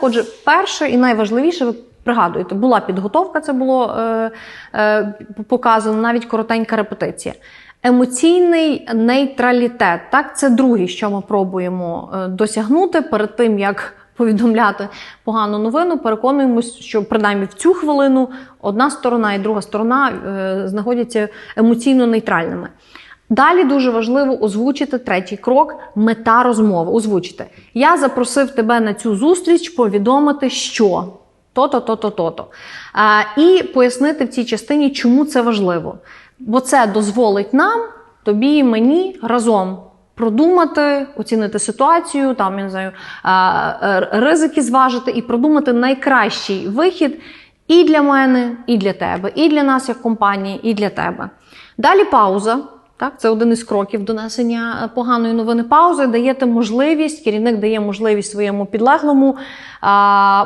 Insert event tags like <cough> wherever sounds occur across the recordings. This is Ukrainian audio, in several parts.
Отже, перше і найважливіше, ви пригадуєте, була підготовка, це було е, е, показано, навіть коротенька репетиція. Емоційний нейтралітет. Так, це друге, що ми пробуємо е, досягнути перед тим, як <laughs> повідомляти погану новину. Переконуємось, що принаймні в цю хвилину одна сторона і друга сторона е, знаходяться емоційно нейтральними. Далі дуже важливо озвучити третій крок мета розмови. Озвучити. Я запросив тебе на цю зустріч повідомити, що то-то, то-то, то-то. І пояснити в цій частині, чому це важливо. Бо це дозволить нам, тобі і мені разом продумати, оцінити ситуацію, там я не знаю, е, ризики зважити і продумати найкращий вихід і для мене, і для тебе, і для нас як компанії, і для тебе. Далі пауза. Так, це один із кроків донесення е, поганої новини. Паузи даєте можливість, керівник дає можливість своєму підлеглому,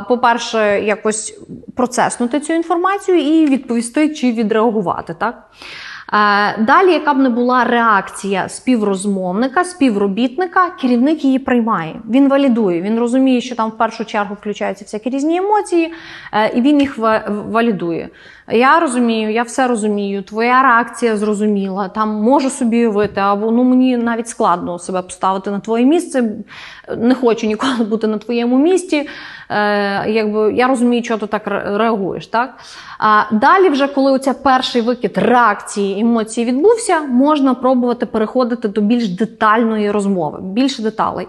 по-перше, якось процеснути цю інформацію і відповісти чи відреагувати. Так? Е, Далі, яка б не була реакція співрозмовника, співробітника, керівник її приймає. Він валідує. Він розуміє, що там в першу чергу включаються всякі різні емоції, е, і він їх ва- валідує. Я розумію, я все розумію. Твоя реакція зрозуміла. Там можу собі уявити, або ну мені навіть складно себе поставити на твоє місце. Не хочу ніколи бути на твоєму місці. Е, якби я розумію, чого ти так реагуєш. Так? А далі, вже коли оця перший викид реакції емоції відбувся, можна пробувати переходити до більш детальної розмови, більше деталей.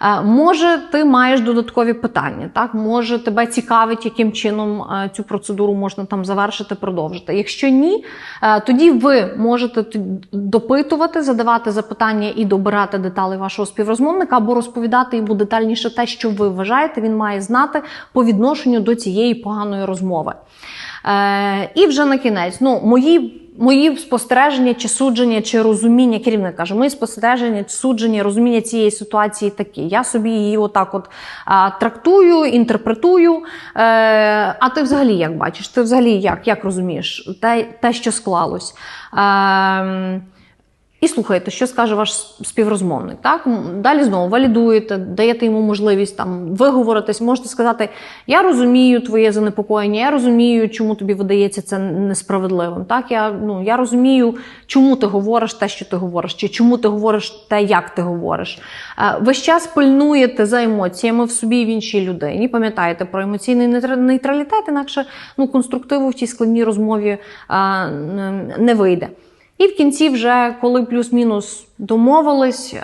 Е, може, ти маєш додаткові питання, так? може тебе цікавить, яким чином е, цю процедуру можна там завершити, продовжити. Якщо ні, е, тоді ви можете допитувати, задавати запитання і добирати деталі вашого співрозмовника, або розповідати йому детальніше те, що ви вважаєте, він має знати по відношенню до цієї поганої розмови. Е, і вже на кінець, ну, мої. Мої спостереження чи судження, чи розуміння керівник каже, мої спостереження, судження, розуміння цієї ситуації такі. Я собі її отак от а, трактую, інтерпретую. Е, а ти взагалі як бачиш? Ти взагалі як, як розумієш те, те, що склалось? Е, і слухаєте, що скаже ваш співрозмовник. Так? Далі знову валідуєте, даєте йому можливість там виговоритись, можете сказати: Я розумію твоє занепокоєння, я розумію, чому тобі видається це несправедливим. Так? Я, ну, я розумію, чому ти говориш те, що ти говориш, чи чому ти говориш те, як ти говориш. Е, Весь час пильнуєте за емоціями в собі і в іншій людині. Пам'ятаєте про емоційний нейтралітет, інакше ну, конструктиву в цій складній розмові е, н- не вийде. І в кінці, вже коли плюс-мінус домовились, е,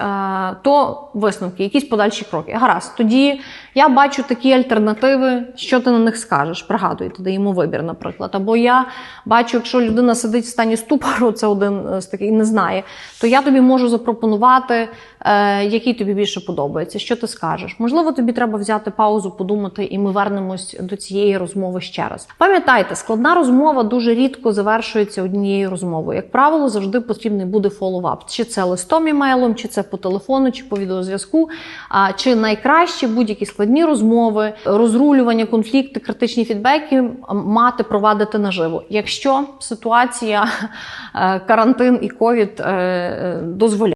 то висновки, якісь подальші кроки. Гаразд, тоді я бачу такі альтернативи, що ти на них скажеш. Пригадуєте, даємо вибір, наприклад. Або я бачу, якщо людина сидить в стані ступору, це один з таких не знає, то я тобі можу запропонувати, е, який тобі більше подобається, що ти скажеш. Можливо, тобі треба взяти паузу, подумати, і ми вернемось до цієї розмови ще раз. Пам'ятайте, складна розмова дуже рідко завершується однією розмовою. Як правило, завжди потрібний буде фоллоуап. Чи це листом імейлом, чи це по телефону, чи по відеозв'язку. А чи найкраще будь-які складні розмови, розрулювання, конфлікти, критичні фідбеки мати провадити наживо. Якщо ситуація, <laughs> е, карантин і ковід е, е, дозволяє.